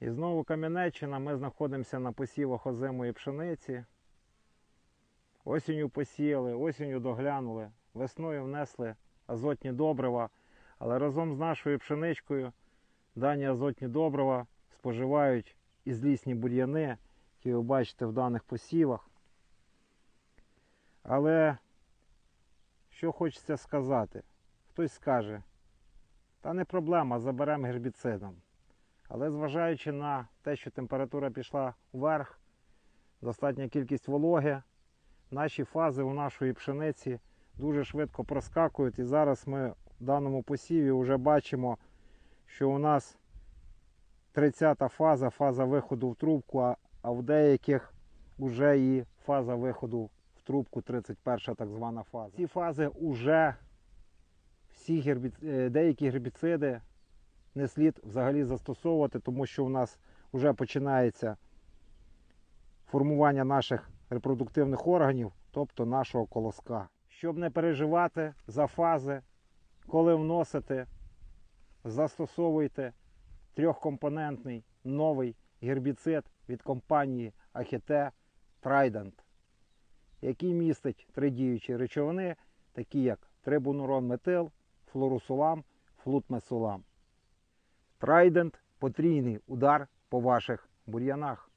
І знову Кам'янеччина. Ми знаходимося на посівах озимої пшениці. Осінню посіяли, осінню доглянули, весною внесли азотні добрива. Але разом з нашою пшеничкою дані азотні добрива споживають і злісні бур'яни, які ви бачите в даних посівах. Але що хочеться сказати? Хтось скаже, та не проблема, заберемо гербіцидом. Але зважаючи на те, що температура пішла вверх, достатня кількість вологи, наші фази у нашої пшениці дуже швидко проскакують. І зараз ми в даному посіві вже бачимо, що у нас 30-та фаза, фаза виходу в трубку, а, в деяких вже і фаза виходу в трубку, 31 так звана фаза. Ці фази вже всі гербі... е, деякі гербіциди не слід взагалі застосовувати, тому що у нас вже починається формування наших репродуктивних органів, тобто нашого колоска. Щоб не переживати за фази, коли вносити, застосовуйте трьохкомпонентний новий гербіцид від компанії Ахете Trident, який містить три діючі речовини, такі як трибунурон метил, флорусулам, флутмесулам. Trident – потрійний удар по ваших бур'янах.